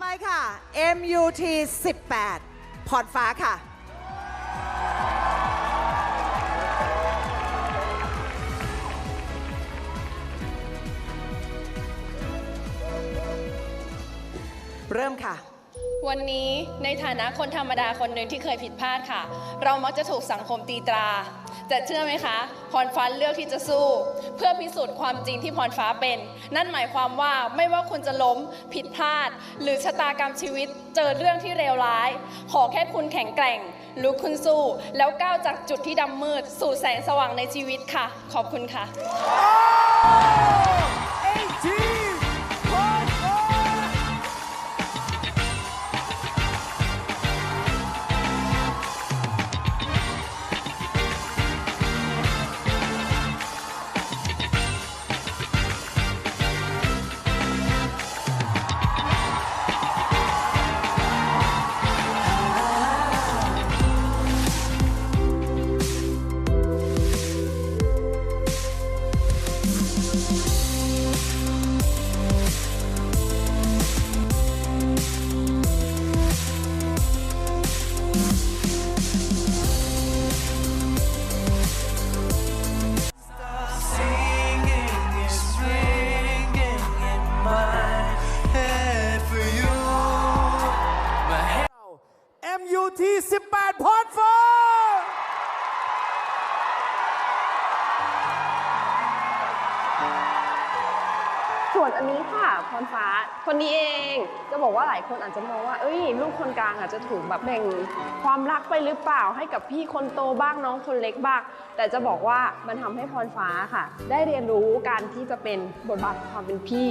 ไปค่ะ MUT 18พรฟ้าค่ะ เริ่มค่ะ วันนี้ในฐานะคนธรรมดาคนหนึ่งที่เคยผิดพลาดค่ะ เรามักจะถูกสังคมตีตรา แต่เชื่อไหมคะ พรฟ้าเลือกที่จะสู้ เพื่อพิสูจน์ความจริงที่พรฟ้าเป็น นั่นหมายความว่าไม่ว่าคุณจะล้มผิดพลาด หรือชะตากรรมชีวิตเจอเรื่องที่เลวร้าย ขอแค่คุณแข็งแกร่งลุกขึ้นสู้ แล้วก้าวจากจุดที่ดำมืด สู่แสงสว่างในชีวิตค่ะ ขอบคุณค่ะ ส่วนอันนี้ค่ะพรฟ้า คนนี้เองจะบอกว่าหลายคนอาจจะมองว่า เอ้ย ลูกคนกลางอาจจะถูกแบบแบ่งความรักไปหรือเปล่าให้กับพี่คนโตบ้างน้องคนเล็กบ้าง แต่จะบอกว่ามันทำให้พรฟ้าค่ะ ได้เรียนรู้การที่จะเป็นบทบาทของความเป็นพี่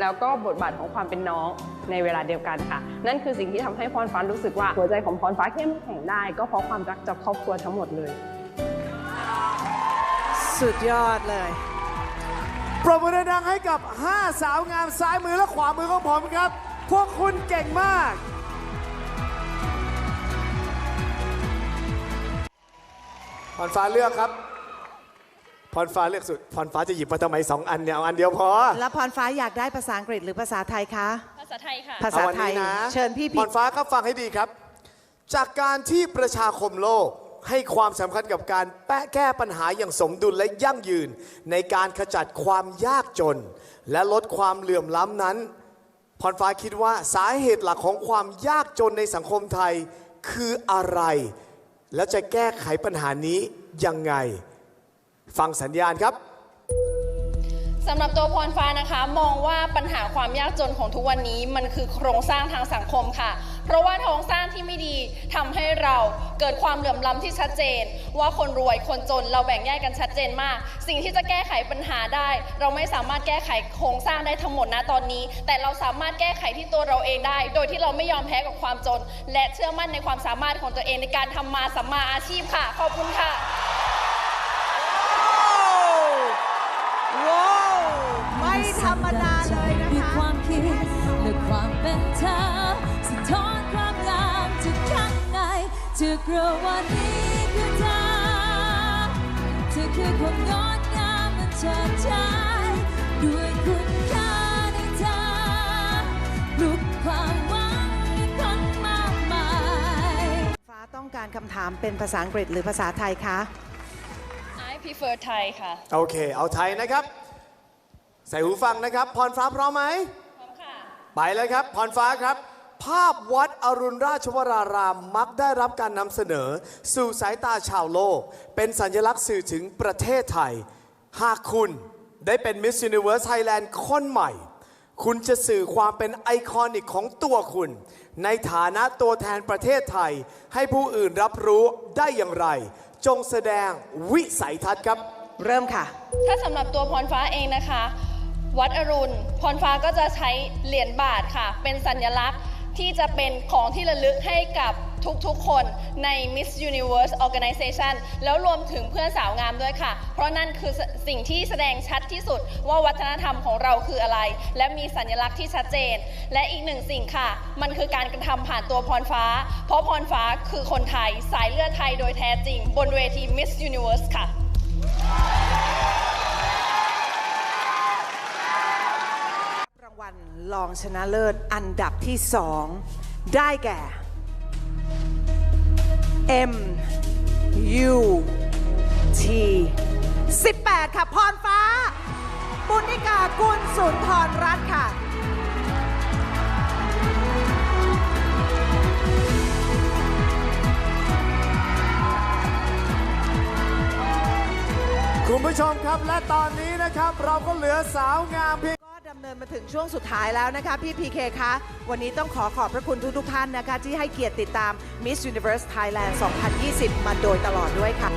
แล้วก็บทบาทของความเป็นน้องในเวลาเดียวกันค่ะ นั่นคือสิ่งที่ทำให้พรฟ้ารู้สึกว่าหัวใจของพรฟ้าเข้มแข็งได้ ก็เพราะความรักจากครอบครัวทั้งหมดเลย สุดยอดเลย ปรบมือดังๆให้กับ 5 สาวงามซ้ายมือและขวามือของผมครับ พวกคุณเก่งมาก พรฟ้าเลือกครับ พรฟ้าเลือกสุด พรฟ้าจะหยิบมาทำไมสองอันเนี่ย เอาอันเดียวพอ แล้วพรฟ้าอยากได้ภาษาอังกฤษหรือภาษาไทยคะ ภาษาไทยค่ะ ภาษาเอาอันไทยนี้นะเชิญพี่พพีรฟ้าครับฟังให้ดีครับ จากการที่ประชาคมโลก ให้ความสำคัญกับการแปะแก้ปัญหาอย่างสมดุลและยั่งยืน ในการขจัดความยากจน และลดความเหลื่อมล้ำนั้นพรฟ้าคิดว่าสาเหตุหลักของความยากจนในสังคมไทยคืออะไร และจะแก้ไขปัญหานี้ยังไง ฟังสัญญาณครับสำหรับตัวพรฟ้านะคะ มองว่าปัญหาความยากจนของทุกวันนี้มันคือโครงสร้างทางสังคมค่ะ เพราะว่าโครงสร้างที่ไม่ดีทำให้เราเกิดความเหลื่อมล้ำที่ชัดเจน ว่าคนรวยคนจนเราแบ่งแยกกันชัดเจนมาก สิ่งที่จะแก้ไขปัญหาได้ เราไม่สามารถแก้ไขโครงสร้างได้ทั้งหมดนะตอนนี้ แต่เราสามารถแก้ไขที่ตัวเราเองได้ โดยที่เราไม่ยอมแพ้กับความจน และเชื่อมั่นในความสามารถของตัวเองในการทำมาสัมมาอาชีพค่ะขอบคุณค่ะว้าวไม่ธรรมดา จะกลัววันนี้คือเธอเธอคือความงดงามมันเชิดชายด้วยคุณค่าในเธอปลุกความหวังให้คนมากมายฟ้าต้องการคำถามเป็นภาษาอังกฤษหรือภาษาไทยคะ I prefer Thai ค่ะ โอเค เอาไทยนะครับ ใส่หูฟังนะครับ พรฟ้าพร้อมไหมพร้อมค่ะ ไปเลยครับ พรฟ้าครับ ภาพวัดอรุณราชวรารามมักได้รับการนำเสนอ สู่สายตาชาวโลก เป็นสัญลักษณ์สื่อถึงประเทศไทย หากคุณได้เป็น Miss Universe Thailand คนใหม่ คุณจะสื่อความเป็นไอคอนิกของตัวคุณ ในฐานะตัวแทนประเทศไทย ให้ผู้อื่นรับรู้ได้อย่างไร จงแสดงวิสัยทัศน์ครับ เริ่มค่ะ ถ้าสำหรับตัวพรฟ้าเองนะคะ วัดอรุณ พรฟ้าก็จะใช้เหรียญบาทค่ะ เป็นสัญลักษณ์ ที่จะเป็นของที่ระลึกให้กับทุกๆ คนใน Miss Universe Organization แล้วรวมถึงเพื่อนสาวงามด้วยค่ะ เพราะนั่นคือสิ่งที่แสดงชัดที่สุดว่าวัฒนธรรมของเราคืออะไร และมีสัญลักษณ์ที่ชัดเจน และอีกหนึ่งสิ่งค่ะ มันคือการกระทำผ่านตัวพรฟ้า เพราะพรฟ้าคือคนไทย สายเลือดไทยโดยแท้จริง บนเวที Miss Universe ค่ะ รองชนะเลิศอันดับที่สองได้แก่ M U T 18 ค่ะ พรฟ้า ปุณิกากุลสุนทรรัตน์ค่ะคุณผู้ชมครับและตอนนี้นะครับเราก็เหลือสาวงามเพียง เนินมาถึงช่วงสุดท้ายแล้วนะคะพี่พีเคคะวันนี้ต้องขอขอบพระคุณทุกทุกท่านนะคะ ที่ให้เกียรติติดตาม Miss Universe Thailand 2020 มาโดยตลอดด้วยค่ะ